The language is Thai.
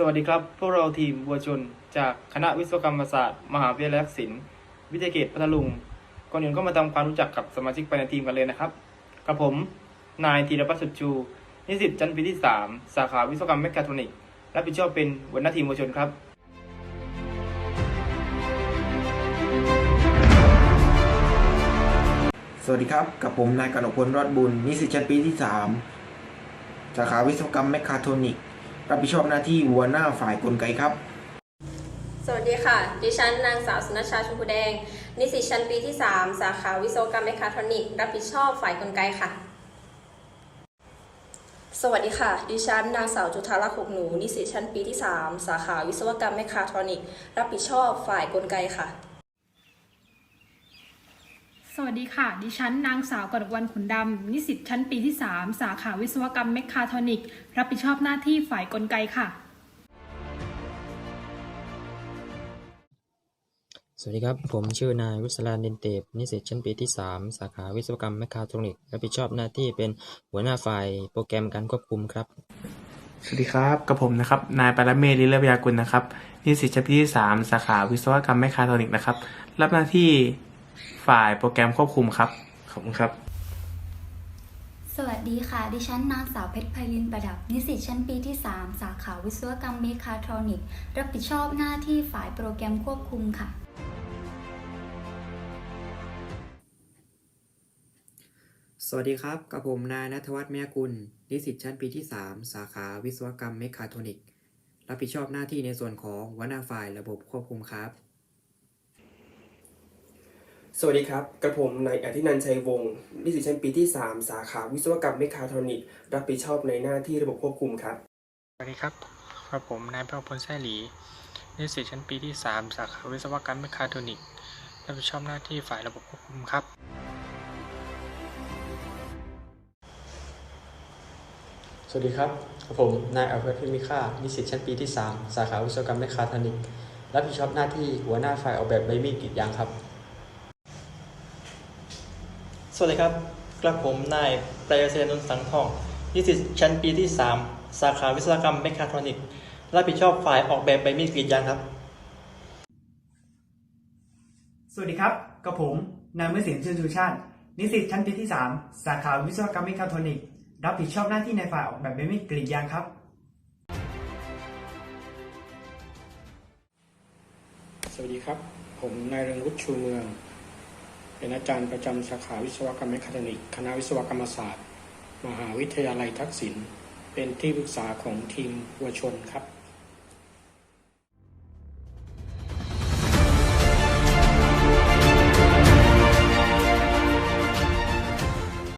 สวัสดีครับ พวกเราทีมบัวชน จากคณะวิศวกรรมศาสตร์ มหาวิทยาลัยศิลป์วิทยาเขตพัทลุง ก่อนอื่นก็มาทำความรู้จักกับสมาชิกภายในทีมกันเลยนะครับ กับผม นายธีรพัฒน์สุดชู นิสิตชั้นปีที่ 3 สาขาวิศวกรรมแมคคาทรอนิกส์รับผิดชอบเป็นหัวหน้าทีมบัวชนครับสวัสดีครับ กับผมนายกนกพลรอดบุญ นิสิตชั้นปีที่ 3 สาขาวิศวกรรมแมคคาโทรนิกส์ รับผิดชอบหน้าที่หัวหน้าฝ่ายกลไกครับ สวัสดีค่ะ ดิฉันนางสาวสุนัชชาชมพูแดง นิสิตชั้นปีที่ 3 สาขาวิศวกรรมเมคาทรอนิกส์รับผิดชอบฝ่ายกลไกค่ะสวัสดีค่ะ ดิฉันนางสาวจุธาลักษ์หกหนู นิสิตชั้นปีที่ 3 สาขาวิศวกรรมแมคคาทรอนิกส์รับผิดชอบฝ่ายกลไกค่ะ สวัสดีค่ะ ดิฉันนางสาวกนกวันขุนดำ นิสิตชั้นปีที่ 3 สาขาวิศวกรรมเมคคาทรอนิกส์รับผิดชอบหน้าที่ฝ่ายกลไกค่ะ สวัสดีครับ ผมชื่อนายวิศรานเดนเตปนิสิตชั้นปีที่ 3 สาขาวิศวกรรมแมคคาทรอนิกส์รับผิดชอบหน้าที่เป็นหัวหน้าฝ่ายโปรแกรมการควบคุมครับ สวัสดีครับ กับผมนะครับ นายปรเมศลิเลพยากุลนะครับ นิสิตชั้นปีที่ 3 สาขาวิศวกรรมแมคคาทรอนิกส์นะครับ รับหน้าที่ ฝ่ายโปรแกรมควบคุมครับ ขอบคุณครับ สวัสดีค่ะ ดิฉันนางสาวเพชรไพลินประดับ นิสิตชั้นปีที่ 3 สาขาวิศวกรรมเมคาทรอนิกส์รับผิดชอบหน้าที่ฝ่ายโปรแกรมควบคุมค่ะ สวัสดีครับ กับผมนายนัทวัฒน์เมียกุล นิสิตชั้นปีที่ 3 สาขาวิศวกรรมเมคาทรอนิกส์รับผิดชอบหน้าที่ในส่วนของหัวหน้าฝ่ายระบบควบคุมครับ สวัสดีครับ กระผมนายอธินันท์ชัยวงศ์นิสิตชั้นปีที่ 3 สาขาวิศวกรรมเมคาทรอนิกส์รับผิดชอบในหน้าที่ระบบควบคุมครับ สวัสดีครับกับผมนายพระพลแซ่หลีนิสิตชั้นปีที่ 3 สาขาวิศวกรรมแมคคาทรอนิกส์รับผิดชอบหน้าที่ฝ่ายระบบควบคุมครับ สวัสดีครับกับผมนายอภิวัตพิมิค่านิสิตชั้นปีที่ 3 สาขาวิศวกรรมแมคคาทรอนิกส์รับผิดชอบหน้าที่หัวหน้าฝ่ายออกแบบใบมีดกรีดยางครับ สวัสดีครับ กระผมนายปรายเสนุนสังทองนิสิตชั้นปีที่ 3 สาขาวิศวกรรมเมคาทรอนิกส์รับผิดชอบฝ่ายออกแบบใบมีดกรีดยางครับ สวัสดีครับกับผมนายเมื่อสินชื่นชูชาติ นิสิตชั้นปีที่ 3 สาขาวิศวกรรมเมคาทรอนิกส์รับผิดชอบหน้าที่ในฝ่ายออกแบบใบมีดกรีดยางครับ สวัสดีครับ ผมนายเรืองวุฒิชูเมือง เป็นอาจารย์ประจำสาขาวิศวกรรมแมคาทนิก คณะวิศวกรรมศาสตร์ มหาวิทยาลัยทักษิณ เป็นที่ปรึกษาของทีมวัวชนครับ